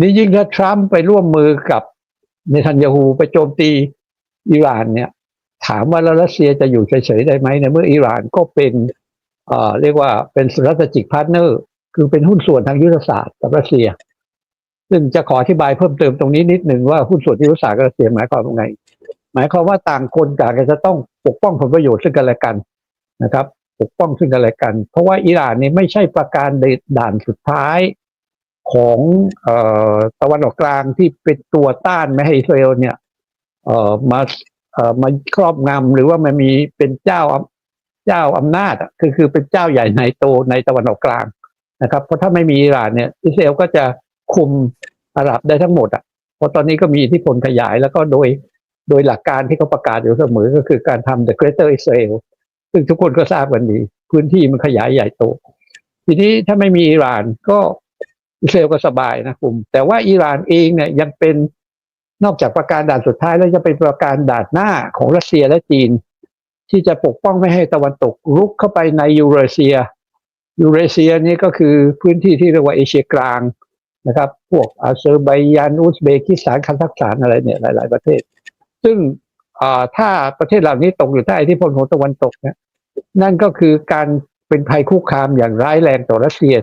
นี่ยิ่งถ้าทรัมป์ไปร่วมมือกับเนทันยาฮูไปโจมตีอิหร่านเนี่ย ถามว่าแล้วรัสเซียจะอยู่เฉยๆได้ไหมในเมื่ออิหร่านก็เป็นเอ่อเรียกว่าเป็นรัตจิกพาร์ทเนอร์คือเป็นหุ้นส่วนทางยุทธศาสตร์กับรัสเซีย ซึ่งจะขออธิบายเพิ่มเติมตรงนี้นิดหนึ่งว่าหุ้นส่วนยุทธศาสตร์กับรัสเซียหมายความว่าไง หมายความว่าต่างคนต่างจะต้องปกป้องผลประโยชน์ซึ่งกันและกันนะครับ ปกป้องซึ่งกันและกัน เพราะว่าอิหร่านนี่ไม่ใช่ประการด่านสุดท้าย ของเอ่อตะวันออกกลางที่เป็นตัวต้านไม่ให้อิสราเอลเนี่ยเอ่อมาเอ่อมาครอบงำหรือว่ามันมีเป็นเจ้าเจ้าอำนาจคือคือเป็นเจ้าใหญ่ในโตในตะวันออกกลางนะครับ เพราะถ้าไม่มีอิหร่านเนี่ยอิสราเอลก็จะคุมอาหรับได้ทั้งหมดอะเพราะตอนนี้ก็มีอิทธิพลขยายแล้วก็โดยโดยหลักการที่เขาประกาศอยู่เสมอ ก็คือการทำ the greater Israel ซึ่งทุกคนก็ทราบกันดี พื้นที่มันขยายใหญ่โต ทีนี้ถ้าไม่มีอิหร่านก็ อิสราเอลก็สบายนะคุณแต่ว่าอิหร่านเองเนี่ยยังเป็นนอกจากประการด่านสุดท้ายแล้วจะเป็นประการด่านหน้าของรัสเซียและจีน ที่จะปกป้องไม่ให้ตะวันตกรุกเข้าไปในยูเรเซีย ยูเรเซียนี่ก็คือพื้นที่ที่เรียกว่าเอเชียกลางนะครับ พวกอาเซอร์ไบยานอุซเบกิสถานคัซัคสถานอะไรเนี่ยหลาย ๆ ประเทศ ซึ่งถ้าประเทศเหล่านี้ตกอยู่ใต้อิทธิพลของตะวันตกเนี่ยนั่นก็คือการเป็นภัยคุกคามอย่างร้ายแรงต่อรัสเซีย